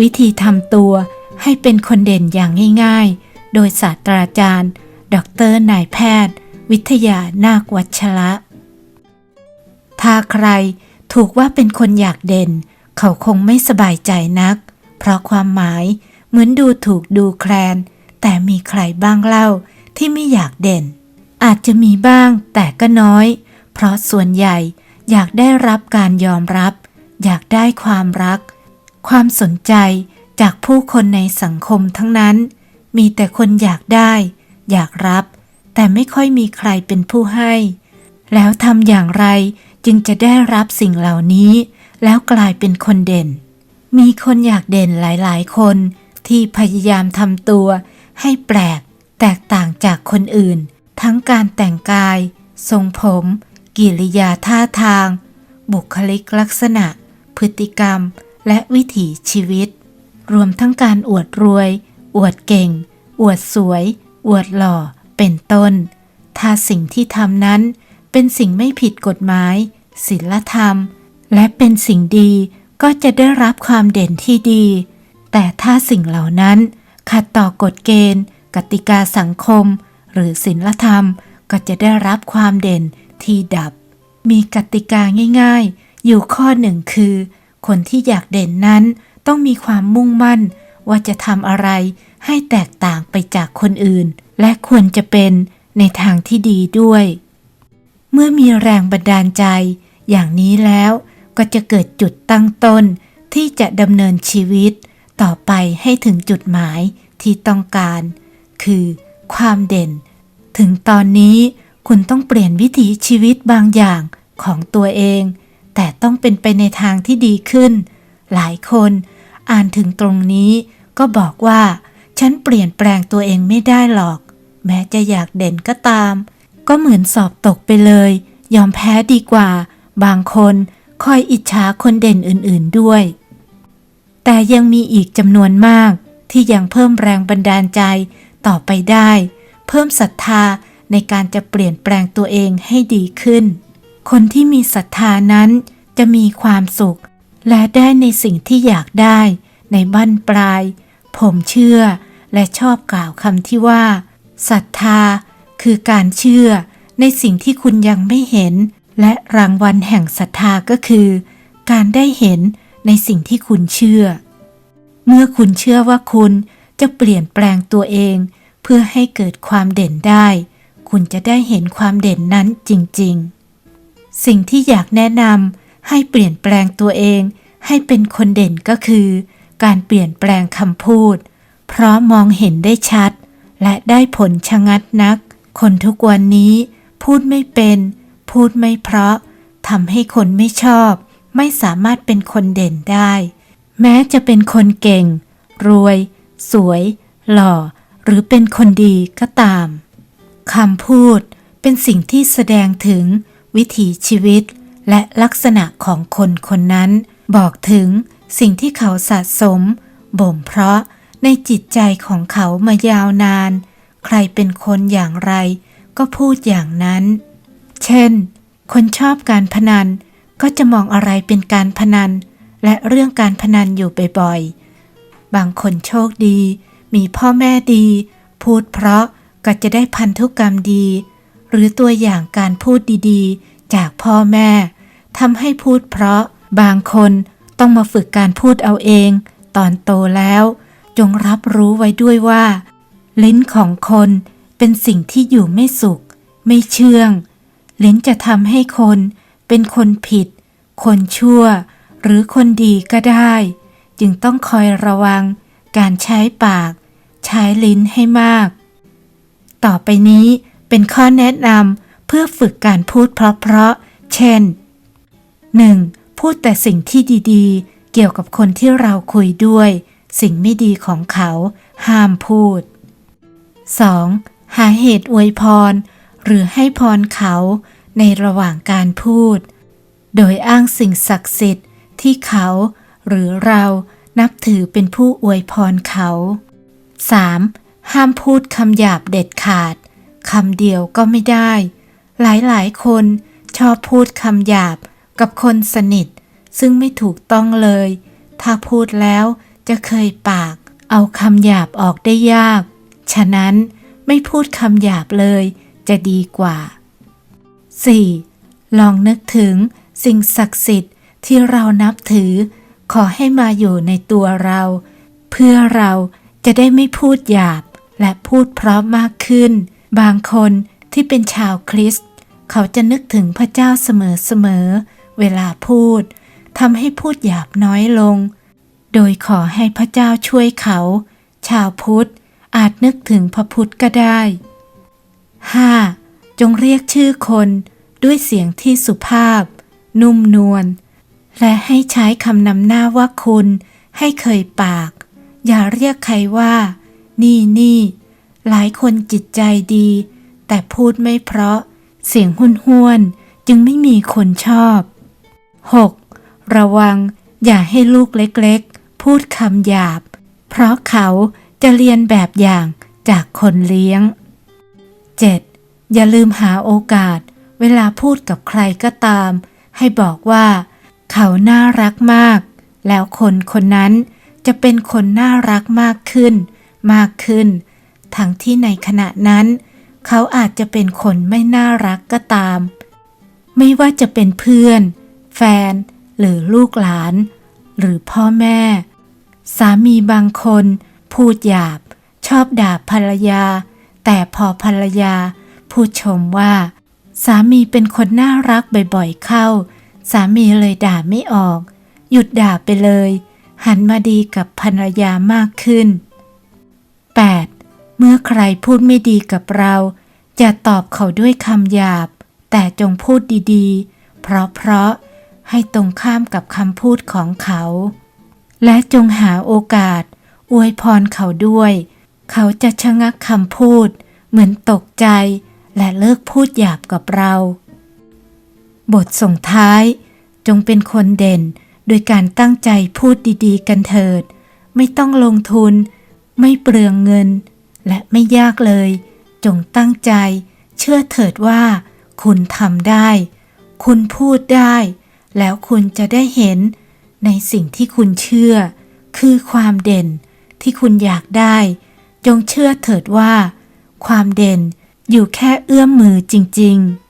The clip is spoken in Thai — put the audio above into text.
วิธีทำตัวให้เป็นคนเด่นอย่างง่าย ๆ โดยศาสตราจารย์ ดรนายแพทย์ วิทยานาควัชระ ถ้าใครถูกว่าเป็นคนอยากเด่น เขาคงไม่สบายใจนัก เพราะความหมายเหมือนดูถูกดูแคลน แต่มีใครบ้างเล่าที่ไม่อยากเด่น อาจจะมีบ้างแต่ก็น้อย เพราะส่วนใหญ่อยากได้รับการยอมรับ อยากได้ความรัก ความสนใจจากผู้คนในสังคมทั้งนั้น มีแต่คนอยากได้ อยากรับ แต่ไม่ค่อยมีใครเป็นผู้ให้ แล้วทำอย่างไรจึงจะได้รับสิ่งเหล่านี้ แล้วกลายเป็นคนเด่น มีคนอยากเด่นหลายๆ คนที่พยายามทำตัว ให้แปลก แตกต่างจากคนอื่น ทั้งการแต่งกาย ทรงผม กิริยาท่าทาง บุคลิกลักษณะ พฤติกรรม และวิถีชีวิต รวมทั้งการอวดรวย อวดเก่ง อวดสวย อวดหล่อ เป็นต้น ถ้าสิ่งที่ทำนั้น เป็นสิ่งไม่ผิดกฎหมายศีลธรรม และเป็นสิ่งดีก็จะได้รับความเด่นที่ดี แต่ถ้าสิ่งเหล่านั้นขัดต่อกฎเกณฑ์ กติกาสังคม หรือศีลธรรมก็จะได้รับความเด่นที่ดับ มีกติกาง่าย ๆ อยู่ข้อหนึ่งคือ คนที่อยากเด่นนั้นต้องมีความมุ่งมั่น ว่าจะทำอะไรให้แตกต่างไปจากคนอื่น และควรจะเป็นในทางที่ดีด้วย เมื่อมีแรงบันดาลใจ อย่างนี้แล้วก็จะเกิดจุดตั้งต้นที่จะดำเนินชีวิต ต่อไปให้ถึงจุดหมายที่ต้องการ คือความเด่น ถึงตอนนี้คุณต้องเปลี่ยนวิถีชีวิตบางอย่างของตัวเอง แต่ต้องเป็นไปในทางที่ดีขึ้น หลายคนอ่านถึงตรงนี้ก็บอกว่า ฉันเปลี่ยนแปลงตัวเองไม่ได้หรอก แม้จะอยากเด่นก็ตาม ก็เหมือนสอบตกไปเลย ยอมแพ้ดีกว่า บางคนคอยอิจฉาคนเด่นอื่นๆด้วย แต่ยังมีอีกจำนวนมากที่ยังเพิ่มแรงบันดาลใจต่อไปได้ เพิ่มศรัทธาในการจะเปลี่ยนแปลงตัวเองให้ดีขึ้น คนที่มีศรัทธานั้นจะมีความสุข และได้ในสิ่งที่อยากได้ในบั้นปลาย ผมเชื่อและชอบกล่าวคำที่ว่าศรัทธา คือการเชื่อในสิ่งที่คุณยังไม่เห็น และรางวัลแห่งศรัทธาก็คือ การได้เห็นในสิ่งที่คุณเชื่อ เมื่อคุณเชื่อว่าคุณจะเปลี่ยนแปลงตัวเอง เพื่อให้เกิดความเด่นได้ คุณจะได้เห็นความเด่นนั้นจริง ๆ สิ่งที่อยากแนะนำให้เปลี่ยนแปลงตัวเอง ให้เป็นคนเด่นก็คือ การเปลี่ยนแปลงคำพูด เพราะมองเห็นได้ชัด และได้ผลชะงัดนัก คนทุกวันนี้ พูดไม่เป็น พูดไม่เพราะทำให้คนไม่ชอบ ไม่สามารถเป็นคนเด่นได้ แม้จะเป็นคนเก่ง รวย สวย หล่อ หรือเป็นคนดีก็ตามคำพูดเป็นสิ่งที่แสดงถึง วิถีชีวิต และลักษณะของคนคนนั้น บอกถึงสิ่งที่เขาสะสม บ่มเพราะในจิตใจของเขามายาวนาน ใครเป็นคนอย่างไร ก็พูดอย่างนั้น เช่น คนชอบการพนัน ก็จะมองอะไรเป็นการพนัน และเรื่องการพนันอยู่บ่อยๆ บางคนโชคดี มีพ่อแม่ดี พูดเพราะก็จะได้พันธุกรรมดี หรือตัวอย่างการพูดดีๆ จากพ่อแม่ทำให้พูดเพราะบางคนต้องมาฝึกการพูดเอาเอง ตอนโตแล้ว จงรับรู้ไว้ด้วยว่า ลิ้นของคนเป็นสิ่งที่อยู่ไม่สุข ไม่เชื่อง ลิ้นจะทำให้คนเป็นคนผิด คนชั่ว หรือคนดีก็ได้ จึงต้องคอยระวัง การใช้ปาก ใช้ลิ้นให้มาก ต่อไปนี้ เป็นข้อแนะนำเพื่อฝึกการพูดเพราะๆ เช่น 1. พูดแต่สิ่งที่ดีๆ เกี่ยวกับคนที่เราคุยด้วย สิ่งไม่ดีของเขาห้ามพูด 2. หาเหตุอวยพร หรือให้พรเขาในระหว่างการพูด โดยอ้างสิ่งศักดิ์สิทธิ์ที่เขาหรือเรานับถือเป็นผู้อวยพรเขา 3. ห้ามพูดคำหยาบเด็ดขาด คำเดียวก็ไม่ได้ หลายๆ คนชอบพูดคำหยาบกับคนสนิท ซึ่งไม่ถูกต้องเลย ถ้าพูดแล้วจะเคยปาก เอาคำหยาบออกได้ยาก ฉะนั้นไม่พูดคำหยาบเลยจะดีกว่า 4. ลองนึกถึงสิ่งศักดิ์สิทธิ์ที่เรานับถือ ขอให้มาอยู่ในตัวเรา เพื่อเราจะได้ไม่พูดหยาบและพูดเพราะมากขึ้น บางคนที่เป็นชาวคริสต์เขาจะนึกถึงพระเจ้าเสมอๆเวลาพูดทำให้พูดหยาบน้อยลง โดยขอให้พระเจ้าช่วยเขา ชาวพุทธอาจนึกถึงพระพุทธก็ได้ 5. จงเรียกชื่อคนด้วยเสียงที่สุภาพ นุ่มนวลและให้ใช้คำนำหน้าว่าคุณให้เคยปาก อย่าเรียกใครว่า นี่นี่ หลายคนจิตใจดี แต่พูดไม่เพราะ เสียงห้วนห้วนๆจึงไม่มีคนชอบ 6. ระวังอย่าให้ลูกเล็กๆ พูดคำหยาบ เพราะเขาจะเรียนแบบอย่างจากคนเลี้ยง 7. อย่าลืมหาโอกาส เวลาพูดกับใครก็ตาม ให้บอกว่า เขาน่ารักมาก แล้วคนคนนั้นจะเป็นคนน่ารักมากขึ้น มากขึ้น ทั้งที่ในขณะนั้น เขาอาจจะเป็นคนไม่น่ารักก็ตาม ไม่ว่าจะเป็นเพื่อน แฟน หรือลูกหลาน หรือพ่อแม่ สามีบางคน พูดหยาบ ชอบด่าภรรยา แต่พอภรรยา พูดชมว่า สามีเป็นคนน่ารักบ่อยๆเข้า สามีเลยด่าไม่ออก หยุดด่าไปเลย หันมาดีกับภรรยามากขึ้น ใครพูดไม่ดีกับเราอย่าตอบเขาด้วยคำหยาบ แต่จงพูดดีๆ เพราะเพราะให้ตรงข้ามกับคำพูดของเขา และจงหาโอกาส อวยพรเขาด้วย เขาจะชะงักคำพูด เหมือนตกใจ และเลิกพูดหยาบกับเรา บทส่งท้าย จงเป็นคนเด่น โดยการตั้งใจพูดดีๆ กันเถิด ไม่ต้องลงทุน ไม่เปลืองเงิน และไม่ยากเลย จงตั้งใจ เชื่อเถิดว่า คุณทำได้ คุณพูดได้ แล้วคุณจะได้เห็น ในสิ่งที่คุณเชื่อ คือความเด่นที่คุณอยากได้ จงเชื่อเถิดว่า ความเด่นอยู่แค่เอื้อมมือจริง ๆ